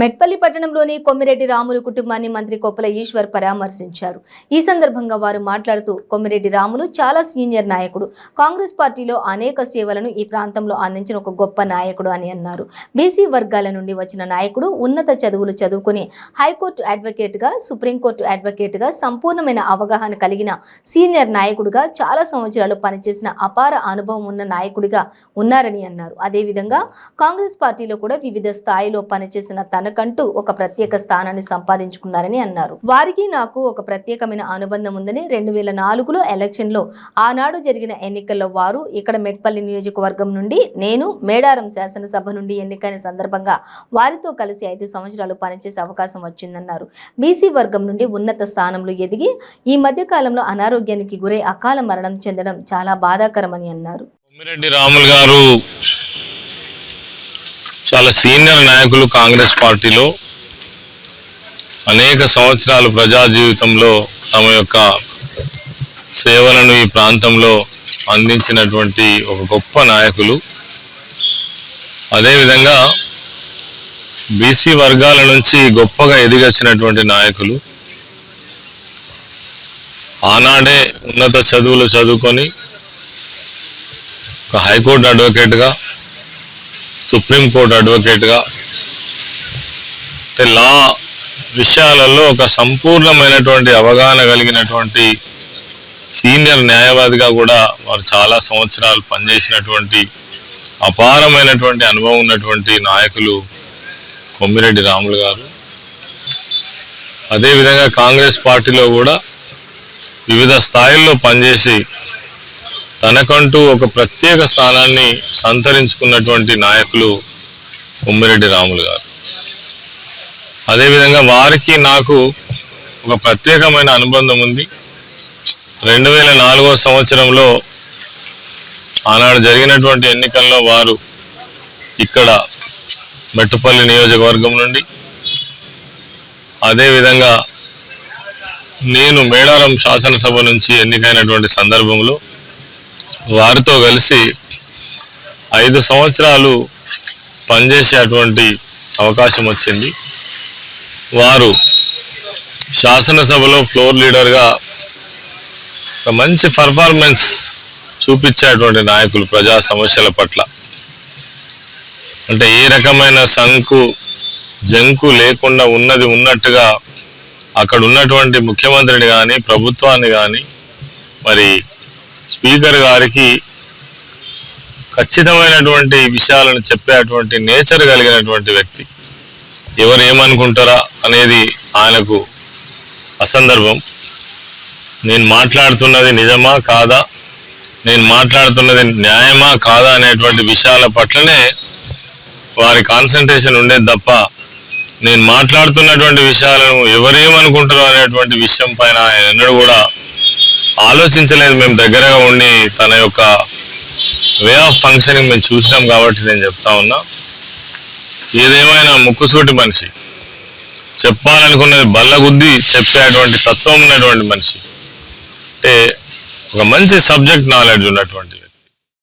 మెట్పల్లి పట్టణంలోని కొమ్మిరెడ్డి రాములు కుటుంబాన్ని మంత్రి కొప్పల ఈశ్వర్ పరామర్శించారు. ఈ సందర్భంగా వారు మాట్లాడుతూ కొమ్మిరెడ్డి రాములు చాలా సీనియర్ నాయకుడు. కాంగ్రెస్ పార్టీలో అనేక సేవలను ఈ ప్రాంతంలో అందించిన ఒక గొప్ప నాయకుడు అని అన్నారు. బీసీ వర్గాల నుండి వచ్చిన నాయకుడు ఉన్నత చదువులు చదువుకుని హైకోర్టు అడ్వకేట్గా సుప్రీంకోర్టు అడ్వకేట్గా సంపూర్ణమైన అవగాహన కలిగిన సీనియర్ నాయకుడిగా చాలా సంవత్సరాలు పనిచేసిన అపార అనుభవం ఉన్న నాయకుడిగా ఉన్నారని అన్నారు. అదేవిధంగా కాంగ్రెస్ పార్టీలో కూడా వివిధ స్థాయిలో పనిచేసిన తన తనకంటూ ఒక ప్రత్యేక స్థానాన్ని సంపాదించుకున్నారని అన్నారు. వారికి నాకు ఒక ప్రత్యేకమైన అనుబంధం ఉందని రెండు వేల నాలుగులో ఎలక్షన్లో ఆనాడు జరిగిన ఎన్నికల్లో వారు ఇక్కడ మెట్పల్లి నియోజకవర్గం నుండి నేను మేడారం శాసనసభ నుండి ఎన్నికైన సందర్భంగా వారితో కలిసి ఐదు సంవత్సరాలు పనిచేసే అవకాశం వచ్చిందన్నారు. బీసీ వర్గం నుండి ఉన్నత స్థానంలో ఎదిగి ఈ మధ్య కాలంలో అనారోగ్యానికి గురై అకాల మరణం చెందడం చాలా బాధాకరమని అన్నారు. రాములు గారు చాలా సీనియర్ నాయకులు కాంగ్రెస్ పార్టీలో అనేక సంవత్సరాలు ప్రజా జీవితంలో తమ యొక్క సేవలను ఈ ప్రాంతంలో అందించినటువంటి ఒక గొప్ప నాయకులు. అదేవిధంగా బీసీ వర్గాల నుంచి గొప్పగా ఎదిగొచ్చినటువంటి నాయకులు. ఆనాడే ఉన్నత చదువులు చదువుకొని ఒక హైకోర్టు అడ్వకేట్గా సుప్రీంకోర్టు అడ్వకేట్గా. అంటే లా విషయాలలో ఒక సంపూర్ణమైనటువంటి అవగాహన కలిగినటువంటి సీనియర్ న్యాయవాదిగా కూడా వారు చాలా సంవత్సరాలు పనిచేసినటువంటి అపారమైనటువంటి అనుభవం ఉన్నటువంటి నాయకులు కొమ్మిరెడ్డి రాములు గారు. అదేవిధంగా కాంగ్రెస్ పార్టీలో కూడా వివిధ స్థాయిల్లో పనిచేసి తనకంటూ ఒక ప్రత్యేక స్థానాన్ని సంతరించుకున్నటువంటి నాయకులు ఉమ్మిరెడ్డి రాములు గారు. అదేవిధంగా వారికి నాకు ఒక ప్రత్యేకమైన అనుబంధం ఉంది. రెండు వేల నాలుగో సంవత్సరంలో ఆనాడు జరిగినటువంటి ఎన్నికల్లో వారు ఇక్కడ మెట్టుపల్లి నియోజకవర్గం నుండి అదేవిధంగా నేను మేడారం శాసనసభ నుంచి ఎన్నికైనటువంటి సందర్భంలో వారితో కలిసి ఐదు సంవత్సరాలు పనిచేసేటువంటి అవకాశం వచ్చింది. వారు శాసనసభలో ఫ్లోర్ లీడర్గా ఒక మంచి పర్ఫార్మెన్స్ చూపించేటువంటి నాయకులు ప్రజా సమస్యల పట్ల. అంటే ఏ రకమైన సంకు జంకు లేకుండా ఉన్నది ఉన్నట్టుగా అక్కడ ఉన్నటువంటి ముఖ్యమంత్రిని కానీ ప్రభుత్వాన్ని కానీ మరి స్పీకర్ గారికి ఖచ్చితమైనటువంటి విషయాలను చెప్పేటువంటి నేచర్ కలిగినటువంటి వ్యక్తి. ఎవరు ఏమనుకుంటారా అనేది ఆయనకు అసందర్భం. నేను మాట్లాడుతున్నది నిజమా కాదా? నేను మాట్లాడుతున్నది న్యాయమా కాదా అనేటువంటి విషయాల పట్లనే వారి కాన్సన్ట్రేషన్ ఉండేది తప్ప నేను మాట్లాడుతున్నటువంటి విషయాలను ఎవరేమనుకుంటారో అనేటువంటి విషయం పైన ఆయన ఎన్నడూ కూడా ఆలోచించలేదు మేము దగ్గరగా ఉండి తన యొక్క వే ఆఫ్ ఫంక్షనింగ్ మేము చూసినాం కాబట్టి నేను చెప్తా ఉన్నా. ఏదేమైనా ముక్కుసూటి మనిషి చెప్పాలనుకున్నది బల్లగుద్ది చెప్పేటువంటి తత్వం ఉన్నటువంటి మనిషి అంటే ఒక మంచి సబ్జెక్ట్ నాలెడ్జ్ ఉన్నటువంటిది.